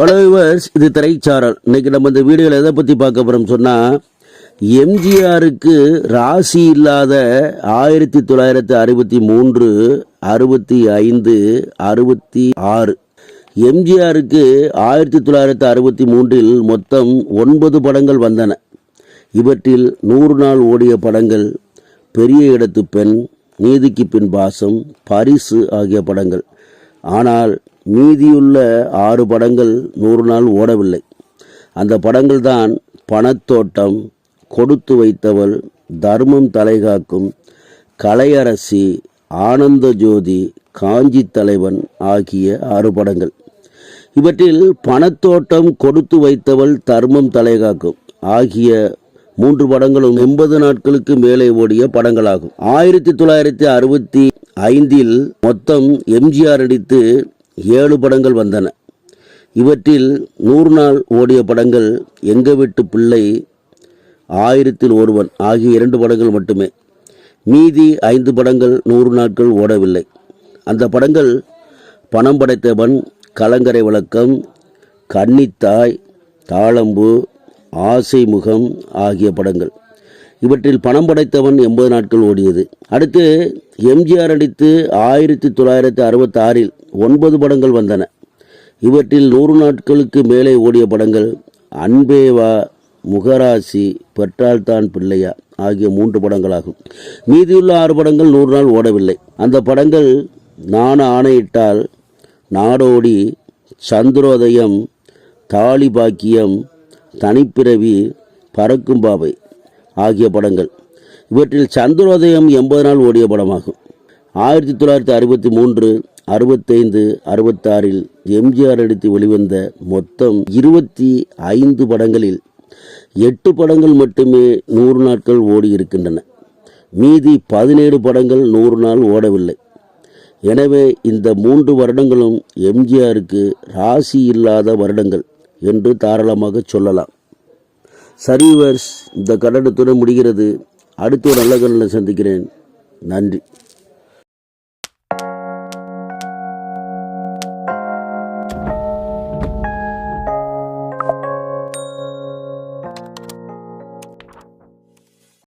Hello viewers இது திரைச்சாரல். இன்னைக்கு நம்ம இந்த வீடியோவில் எதை பற்றி பார்க்க போகிறோம் சொன்னால் எம்ஜிஆருக்கு ராசி இல்லாத ஆயிரத்தி தொள்ளாயிரத்தி அறுபத்தி மூன்று அறுபத்தி ஐந்து அறுபத்தி ஆறு. எம்ஜிஆருக்கு ஆயிரத்தி தொள்ளாயிரத்தி அறுபத்தி மூன்றில் மொத்தம் ஒன்பது படங்கள் வந்தன. இவற்றில் நூறு நாள் ஓடிய படங்கள் பெரிய இடத்து பெண் நீதிக்கு பின் பாசம் பரிசு ஆகிய படங்கள். ஆனால் மீதியுள்ள ஆறு படங்கள் நூறு நாள் ஓடவில்லை. அந்த படங்கள் தான் பணத்தோட்டம் கொடுத்து வைத்தவள் தர்மம் தலைகாக்கும் கலையரசி ஆனந்த ஜோதி காஞ்சி தலைவன் ஆகிய ஆறு படங்கள். இவற்றில் பணத்தோட்டம் கொடுத்து வைத்தவள் தர்மம் தலைகாக்கும் ஆகிய மூன்று படங்களும் எண்பது நாட்களுக்கு மேலே ஓடிய படங்களாகும். ஆயிரத்தி தொள்ளாயிரத்தி அறுபத்தி ஐந்தில் மொத்தம் எம்ஜிஆர் நடித்து ஏழு படங்கள் வந்தன. இவற்றில் நூறு நாள் ஓடிய படங்கள் எங்க வீட்டு பிள்ளை ஆயிரத்தில் ஒருவன் ஆகிய இரண்டு படங்கள் மட்டுமே. மீதி ஐந்து படங்கள் நூறு நாட்கள் ஓடவில்லை. அந்த படங்கள் பணம் படைத்தவன் கலங்கரை விளக்கம் கன்னித்தாய் தாளம்பு ஆசை முகம் ஆகிய படங்கள். இவற்றில் பணம் படைத்தவன் எண்பது நாட்கள் ஓடியது. அடுத்து எம்ஜிஆர் நடித்து ஆயிரத்தி தொள்ளாயிரத்தி அறுபத்தாறில் ஒன்பது படங்கள் வந்தன. இவற்றில் நூறு நாட்களுக்கு மேலே ஓடிய படங்கள் அன்பேவா முகராசி பெற்றால்தான் பிள்ளையா ஆகிய மூன்று படங்களாகும். மீதியுள்ள ஆறு படங்கள் நூறு நாள் ஓடவில்லை. அந்த படங்கள் நான் ஆணையிட்டால் நாடோடி சந்திரோதயம் தாலி பாக்கியம் தனிப்பிறவி பறக்கும் பாவை ஆகிய படங்கள். இவற்றில் சந்திரோதயம் எண்பது நாள் ஓடிய படமாகும். ஆயிரத்தி தொள்ளாயிரத்தி அறுபத்தி மூன்று அறுபத்தைந்து அறுபத்தாறில் எம்ஜிஆர் நடித்து வெளிவந்த மொத்தம் இருபத்தி ஐந்து படங்களில் எட்டு படங்கள் மட்டுமே நூறு நாட்கள் ஓடி இருக்கின்றன. மீதி பதினேழு படங்கள் நூறு நாள் ஓடவில்லை. எனவே இந்த மூன்று வருடங்களும் எம்ஜிஆருக்கு ராசி இல்லாத வருடங்கள் என்று தாராளமாக சொல்லலாம். சரிவர்ஸ் இந்த கடனத்துடன் முடிகிறது. அடுத்த ஒரு நல்ல கண்ணில் சந்திக்கிறேன். நன்றி.